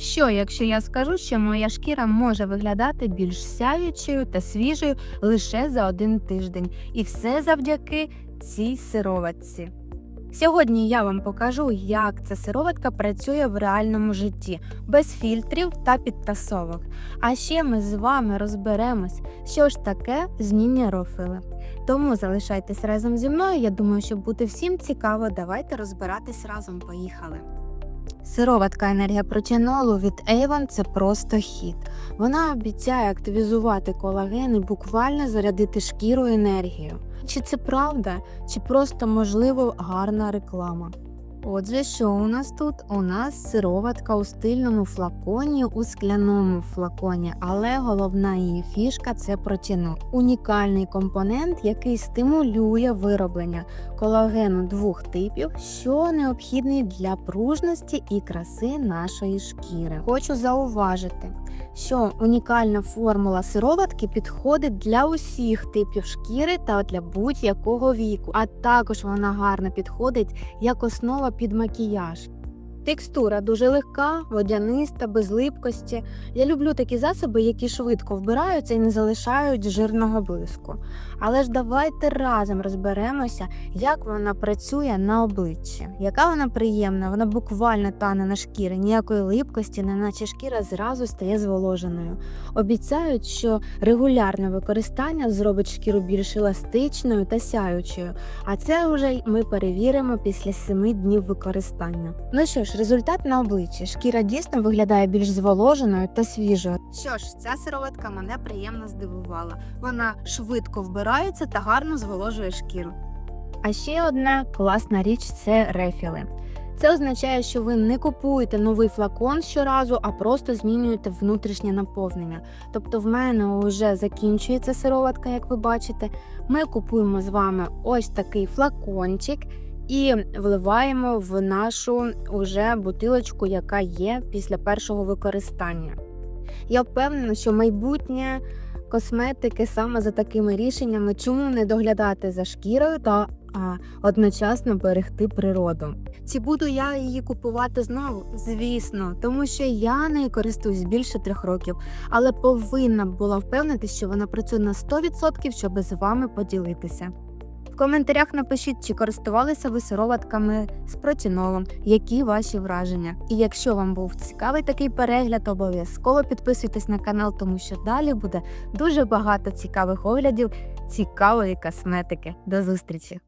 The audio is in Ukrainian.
Що, якщо я скажу, що моя шкіра може виглядати більш сяючою та свіжою лише за один тиждень, і все завдяки цій сироватці. Сьогодні я вам покажу, як ця сироватка працює в реальному житті, без фільтрів та підтасовок. А ще ми з вами розберемось, що ж таке змінні рофили. Тому залишайтесь разом зі мною. Я думаю, що буде всім цікаво. Давайте розбиратись разом. Поїхали. Сироватка енергія протянолу від Avon – це просто хід. Вона обіцяє активізувати колаген і буквально зарядити шкіру енергію. Чи це правда, чи просто можливо гарна реклама? Отже, що у нас тут? У нас сироватка у стильному флаконі, у скляному флаконі, але головна її фішка це протінол. Унікальний компонент, який стимулює вироблення колагену двох типів, що необхідний для пружності і краси нашої шкіри. Хочу зауважити, що унікальна формула сироватки підходить для усіх типів шкіри та для будь-якого віку, а також вона гарно підходить як основа під макіяж. Текстура дуже легка, водяниста, без липкості. Я люблю такі засоби, які швидко вбираються і не залишають жирного блиску. Але ж давайте разом розберемося, як вона працює на обличчі. Яка вона приємна, вона буквально тане на шкірі, ніякої липкості, неначе шкіра зразу стає зволоженою. Обіцяють, що регулярне використання зробить шкіру більш еластичною та сяючою. А це вже ми перевіримо після 7 днів використання. Ну що ж, результат на обличчі. Шкіра дійсно виглядає більш зволоженою та свіжою. Що ж, ця сироватка мене приємно здивувала. Вона швидко вбирається та гарно зволожує шкіру. А ще одна класна річ це рефіли. Це означає, що ви не купуєте новий флакон щоразу, а просто змінюєте внутрішнє наповнення. Тобто в мене вже закінчується сироватка, як ви бачите. Ми купуємо з вами ось такий флакончик і вливаємо в нашу уже бутилочку, яка є після першого використання. Я впевнена, що майбутнє косметики саме за такими рішеннями, чому не доглядати за шкірою та а, одночасно берегти природу. Чи буду я її купувати знову? Звісно, тому що я нею користуюсь більше трьох років, але повинна була впевнитися, що вона працює на 100%, щоб з вами поділитися. Коментарях напишіть, чи користувалися ви сироватками з протінолом, які ваші враження. І якщо вам був цікавий такий перегляд, обов'язково підписуйтесь на канал, тому що далі буде дуже багато цікавих оглядів, цікавої косметики. До зустрічі!